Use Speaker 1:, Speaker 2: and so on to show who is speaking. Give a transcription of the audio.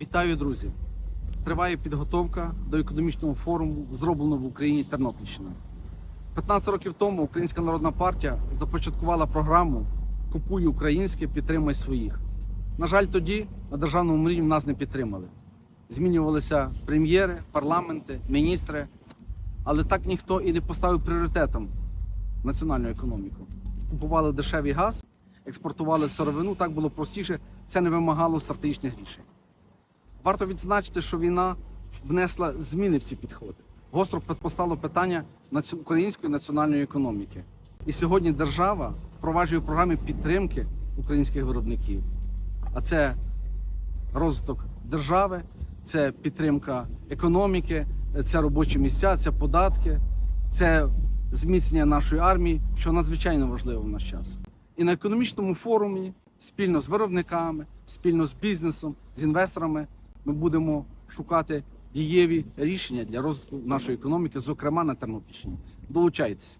Speaker 1: Вітаю, друзі! Триває підготовка до економічного форуму, зробленого в Україні Тернопільщина. 15 років тому Українська народна партія започаткувала програму Купуй українське, підтримай своїх. На жаль, тоді на державному рівні нас не підтримали. Змінювалися прем'єри, парламенти, міністри, але так ніхто і не поставив пріоритетом національну економіку. Купували дешевий газ, експортували сировину, так було простіше, це не вимагало стратегічних рішень. Варто відзначити, що війна внесла зміни в ці підходи. Гостро постало питання української національної економіки. І сьогодні держава впроваджує програми підтримки українських виробників. А це розвиток держави, це підтримка економіки, це робочі місця, це податки, це зміцнення нашої армії, що надзвичайно важливо в наш час. І на економічному форумі спільно з виробниками, спільно з бізнесом, з інвесторами ми будемо шукати дієві рішення для розвитку нашої економіки, зокрема на Тернопільщині. Долучайтеся.